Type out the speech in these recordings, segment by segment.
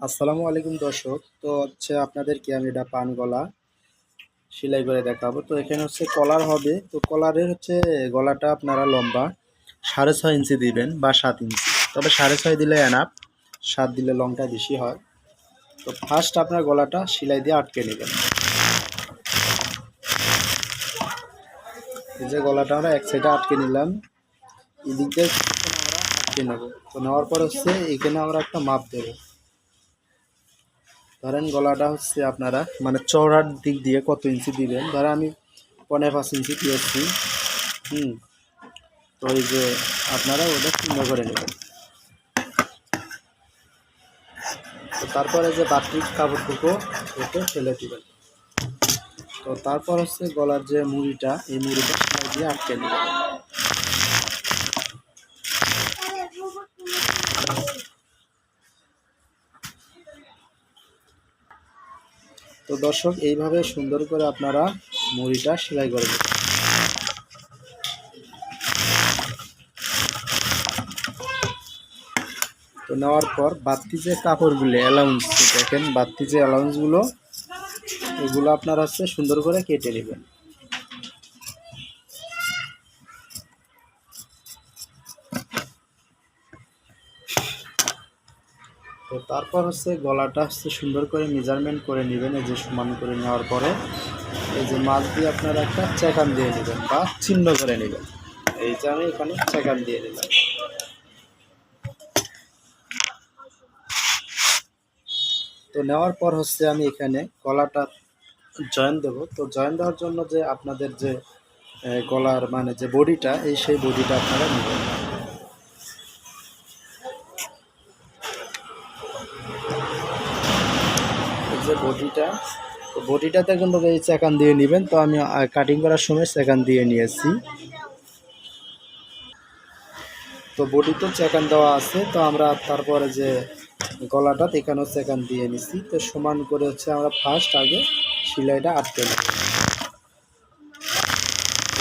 আসসালামু আলাইকুম দর্শক। তো হচ্ছে আপনাদেরকে আমি এটা পান গলা সেলাই করে দেখাবো। তো এখানে হচ্ছে কলার হবে। তো কলারের হচ্ছে গলাটা আপনারা লম্বা সাড়ে ছয় ইঞ্চি দিবেন বা সাত ইঞ্চি। তবে সাড়ে ছয় দিলে এনাপ সাত দিলে লংটা বেশি হয়। তো ফার্স্ট আপনার গলাটা সেলাই দিয়ে আটকে নেবেন। এই যে গলাটা আমরা এক সাইডে আটকে নিলাম। এদিক দিয়ে আমরা আটকে নেব। তো নেওয়ার পর হচ্ছে এখানে আমরা একটা মাপ দেবো। ধরেন গলাটা হচ্ছে আপনারা মানে চওড়ার দিক দিয়ে কত ইঞ্চি দিবেন? ধরেন আমি পনেরো পাঁচ ইঞ্চি দিয়েছি। হুম। তো ওই যে আপনারা ওটা সুন্দর করে নেবেন। তো তারপরে যে বাটির কাপড়টুকু ওকে ফেলে দেবেন। তো তারপর হচ্ছে গলার যে মুড়িটা, এই মুড়িটা দিয়ে আটকে নেবেন। তো দর্শক, এইভাবে সুন্দর করে আপনারা মুড়িটা সেলাই করে দেবেন তো নেওয়ার পর বাড়তি যে কাপড়গুলি অ্যালাউন্স দেখেন বাড়তি যে অ্যালাউন্সগুলো এগুলো আপনারা হচ্ছে সুন্দর করে কেটে নেবেন। তো তারপর হচ্ছে গলাটা হচ্ছে সুন্দর করে মেজারমেন্ট করে নেবেন, এই যে সমান করে নেওয়ার পরে। এই যে মাছ দিয়ে আপনারা একটা চেকান দিয়ে নেবেন বা চিহ্ন করে নেবেন। এই যে আমি এখানে চেকান দিয়ে নিলাম তো নেওয়ার পর হচ্ছে আমি এখানে গলাটা জয়েন দেব। তো জয়েন দেওয়ার জন্য যে আপনাদের যে গলার মানে যে বডিটা, এই সেই বডিটা আপনারা নেবেন। যে বডিটা, তো বডিটাতে কিন্তু এই চেকান দিয়ে নেবেন, তো আমি কাটিং করার সময় চেকান দিয়ে নিয়েছি। তো বডিতে চেকান দেওয়া আছে, তো আমরা তারপরে যে গলাটা এখানেও চেকান দিয়ে নিছি। তো সমান করে হচ্ছে আমরা ফার্স্ট আগে সেলাইটা আটকে নেব।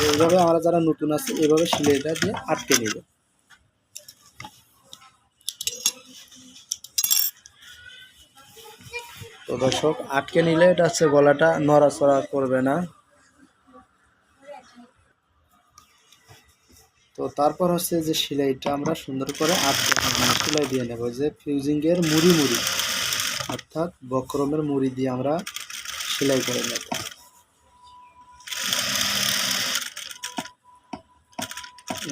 এইভাবে আমরা যারা নতুন আছে এভাবে সেলাইটা দিয়ে আটকে নেব। তো দর্শক, আটকে নিলে এটা হচ্ছে গলাটা নড়াচড়া করবে না। তো তারপর হচ্ছে যে সেলাইটা আমরা সুন্দর করে আটকে সেলাই দিয়ে নেব, যে ফিউজিংয়ের মুড়ি মুড়ি, অর্থাৎ বক্রমের মুড়ি দিয়ে আমরা সেলাই করে নেব।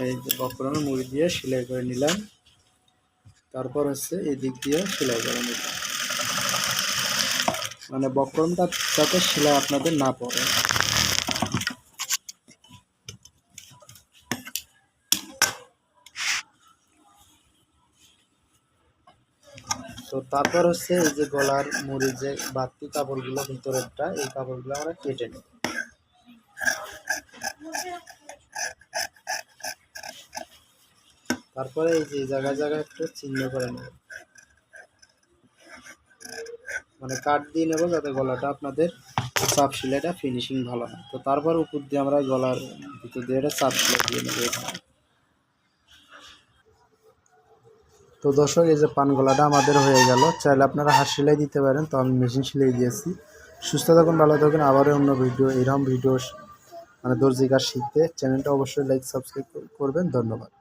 এই যে বক্রমের মুড়ি দিয়ে সেলাই করে নিলাম, তারপর হচ্ছে এই দিক দিয়ে সেলাই করে নিলাম। মানে বক্রমটা যাতে সেলাই আপনাদের না পড়ে। তো তারপর হচ্ছে এই যে গলার মুড়ি যে বাড়তি কাপড়গুলো ভিতরেরটা, এই কাপড়গুলো আমরা কেটে নিই তারপরে এই যে জায়গায় জায়গায় একটু চিহ্ন করে নেব। মানে কাট দিয়ে নেব যাতে গলাটা আপনাদের চাপ সেলাইটা ফিনিশিং ভালো হয়। তো তারপর উপর দিয়ে আমরা গলার ভিতর দিয়ে এটা চাপ সেলাই দিয়ে নেব তো দর্শক, এই যে পান গলাটা আমাদের হয়ে গেল। চাইলে আপনারা হাত সেলাই দিতে পারেন, তো আমি মেশিন সেলাই দিয়েছি। সুস্থ থাকুন, ভালো থাকুন, আবারও অন্য ভিডিও, এরকম ভিডিও মানে দর্জিকার শিখতে চ্যানেলটা অবশ্যই লাইক সাবস্ক্রাইব করবেন। ধন্যবাদ।